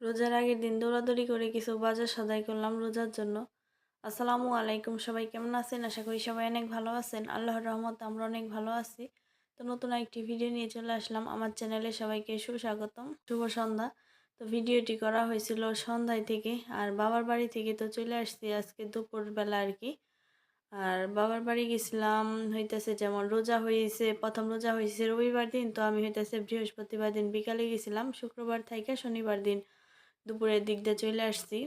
রোজার আগের দিন দৌড়াদৌড়ি করে কিছু বাজার সদাই করলাম রোজার জন্য। আসসালামু আলাইকুম, সবাই কেমন আছেন? আশা করি সবাই অনেক ভালো আছেন। আল্লাহর রহমত আমরা অনেক ভালো আছি। তো নতুন একটি ভিডিও নিয়ে চলে আসলাম। আমার চ্যানেলে সবাইকে সুস্বাগতম। শুভ সন্ধ্যা। তো ভিডিওটি করা হয়েছিল সন্ধ্যায় থেকে, আর বাবার বাড়ি থেকে তো চলে আসছি আজকে দুপুরবেলা আর কি। আর বাবার বাড়ি গেছিলাম, হইতেছে যেমন রোজা হয়েছে প্রথম রোজা হয়েছে রবিবার দিন, তো আমি হইতেছে বৃহস্পতিবার দিন বিকালে গেছিলাম। শুক্রবার থেকে শনিবার দিন দুপুরের দিক দিয়ে চলে আসছি।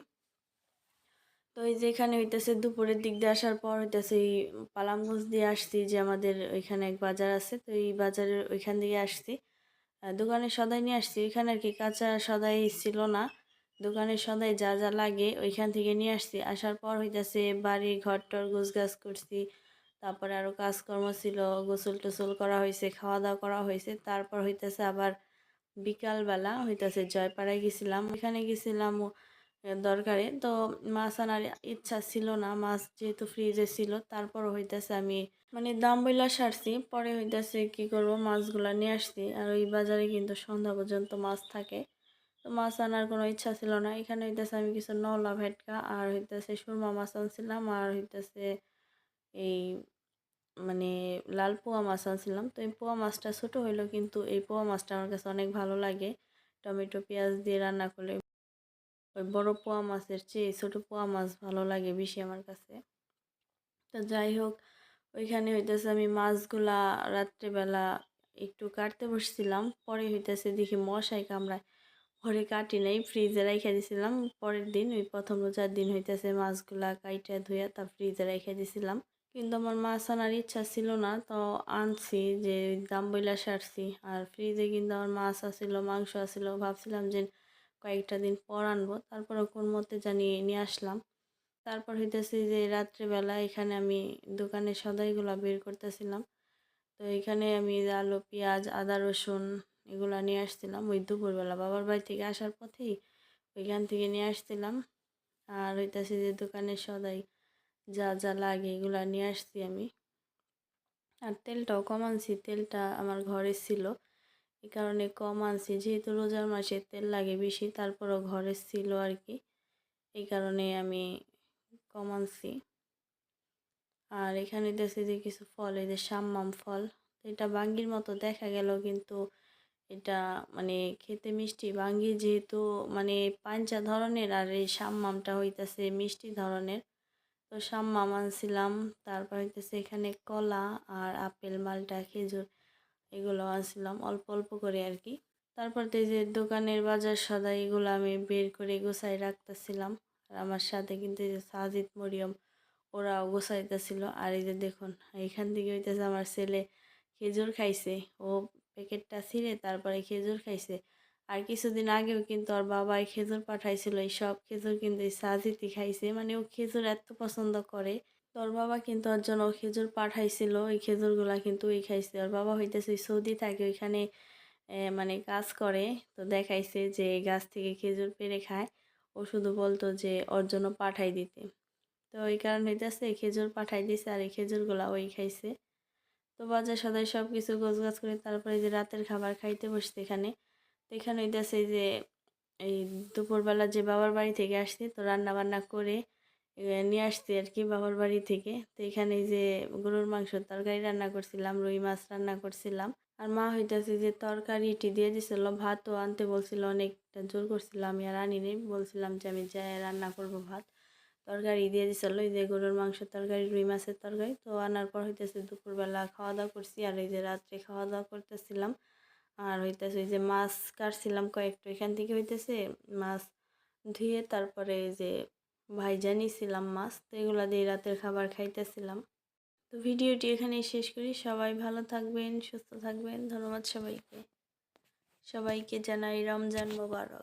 তো এই যে এখানে হইতেছে দুপুরের দিক দিয়ে আসার পর হইতেছে এই পালামগঞ্জ দিয়ে আসছি যে আমাদের ওইখানে এক বাজার আছে। তো এই বাজারের ওইখান থেকে আসছি। দোকানে সদাই নিয়ে আসছি। ওইখানে আর কি কাঁচা সদাই ছিল না। দোকানে সদাই যা যা লাগে ওইখান থেকে নিয়ে আসছি। আসার পর হইতেছে বাড়ি ঘর টর গাছ করছি। তারপরে আরও কাজকর্ম ছিল গোসল টোসল করা হয়েছে খাওয়া দাওয়া করা হয়েছে তারপর হইতেছে আবার বিকালবেলা হইতাছে, জয়পাড়ায় গেছিলাম, ওইখানে গেছিলাম দরকারে। তো মাছ আনার ইচ্ছা ছিল না, মাছ যেহেতু ফ্রিজে ছিল তারপর হইতেছে আমি মানে দাম বইলা সারছি, পরে হইতেছে কি করব, মাছগুলা নিয়ে আসছি। আর ওই বাজারে কিন্তু সন্ধ্যা পর্যন্ত মাছ থাকে। তো মাছ আনার কোনো ইচ্ছা ছিল না। এখানে হইতেছে আমি কিছু নলা ভেটকা, আর হইতেছে সুরমা মাছ আনছিলাম, আর হইতেছে এই মানে লাল পোয়া মাছ আনছিলাম। তো এই পোয়া মাছটা ছোটো হইল কিন্তু এই পোয়া মাছটা আমার কাছে অনেক ভালো লাগে। টমেটো, পেঁয়াজ দিয়ে রান্না করলে ওই বড় পোয়া মাছের চেয়ে ছোটো পোয়া মাছ ভালো লাগে বেশি আমার কাছে। তো যাই হোক, ওইখানে হইতেছে আমি মাছগুলা রাত্রেবেলা একটু কাটতে বসছিলাম। পরে হইতেছে দেখি মশাই কামড়ায়। ঘরে কাটি নাই, ফ্রিজে রেখে দিছিলাম। পরের দিন, ওই প্রথম রোজার দিন হইতেছে মাছগুলা কাইটা ধুয়ে তা ফ্রিজে রেখে দিছিলাম। কিন্তু আমার মাছ আনার ইচ্ছা ছিল না, তো আনছি যে দাম বইলা সারছি আর ফ্রিজে কিন্তু আমার মাছ আসছিল মাংস আসছিল ভাবছিলাম যে কয়েকটা দিন পর আনব তারপরে কোন মতে জানিয়ে নিয়ে আসলাম। তারপর হইতেছি যে রাত্রেবেলা এখানে আমি দোকানে সদাইগুলো বের করতেছিলাম। তো এখানে আমি আলু, পেঁয়াজ, আদা, রসুন এগুলো নিয়ে আসছিলাম। ওই দুপুরবেলা বাবার বাড়ি থেকে আসার পথেই ওইখান থেকে নিয়ে আসছিলাম। আর হইতেছি যে দোকানের সদাই যা যা লাগে এগুলো নিয়ে আসছি আমি। আর তেলটাও কম আনছি, তেলটা আমার ঘরে ছিল। এই কারণে কম আনছি, যেহেতু রোজার মাসে তেল লাগে বেশি, তারপরও ঘরে ছিল আর কি। এই কারণে আমি কম আনছি। আর এখানে দেখছি যে কিছু ফল, এই যে সাম্মাম ফল, এটা বাঙ্গির মতো দেখা গেল কিন্তু এটা মানে খেতে মিষ্টি। বাঙ্গি যেহেতু মানে পাঞ্চা ধরনের আর এই সাম্মামটা হইতেছে মিষ্টি ধরনের। তো সাম্মাম আনছিলাম তারপর হইতেছে এখানে কলা আর আপেল, মালটা, খেজুর এগুলো আনছিলাম, অল্প অল্প করে আর কি তারপর তো যে দোকানের বাজার সদা এগুলো আমি বের করে গোছাই রাখতেছিলাম। আর আমার সাথে কিন্তু এই যে সাজিদ মরিয়ম, ওরাও গোছাইতেছিল। আর এই যে দেখুন, এখান থেকে হইতেছে আমার ছেলে খেজুর খাইছে। ও প্যাকেটটা ছিঁড়ে তারপরে খেজুর খাইছে। আর কিছুদিন আগেও কিন্তু ওর বাবাই খেজুর পাঠাইছিল এই সব খেজুর কিন্তু এই সাজিতি খাইছে। মানে ও খেজুর এত পছন্দ করে। তোর বাবা কিন্তু ওর জন্য খেজুর পাঠাইছিল। ওই খেজুরগুলা কিন্তু ওই খাইছে। ওর বাবা হইতেছে সৌদি থাকে, ওইখানে মানে কাজ করে। তো দেখাইছে যে গাছ থেকে খেজুর পেরে খায়। ও শুধু বলতো যে ওর জন্য পাঠাই দিতে। তো ওই কারণে হইতেছে খেজুর পাঠাই দিছে আর এই খেজুরগুলা ওই খাইছে। তো বাজার সদাই সব কিছু গোছ গাছ করে তারপরে যে রাতের খাবার খাইতে বসছে এখানে। তো হইতেছে যে, এই দুপুরবেলা যে বাবার বাড়ি থেকে আসছি, তো রান্না বান্না করে নিয়ে আসছি আর কি বাবার বাড়ি থেকে। তো এখানে যে গরুর মাংস তরকারি রান্না করছিলাম, রুই মাছ রান্না করছিলাম। আর মা হইতেছে যে তরকারিটি দিয়ে দিছিল, ভাতও আনতে বলছিল, অনেকটা জোর করছিল আমি আর আনি নেই। বলছিলাম যে আমি যাই রান্না করব ভাত। তরকারি দিয়ে দিছিল, এই যে গরুর মাংস তরকারি, রুই মাছের তরকারি। তো আনার পর হইতেছে দুপুরবেলা খাওয়া দাওয়া করছি, আর এই যে রাত্রে খাওয়া দাওয়া করতেছিলাম। আর হইতেছে ওই যে মাছ কাটছিলাম কয়েকটা এখান থেকে হইতেছে মাছ ধুয়ে তারপরে যে ভাই জানিয়েছিলাম মাছ, তো এগুলো দিয়ে রাতের খাবার খাইতেছিলাম। তো ভিডিওটি এখানেই শেষ করি। সবাই ভালো থাকবেন, সুস্থ থাকবেন। ধন্যবাদ সবাইকে। সবাইকে জানাই রমজান মোবারক।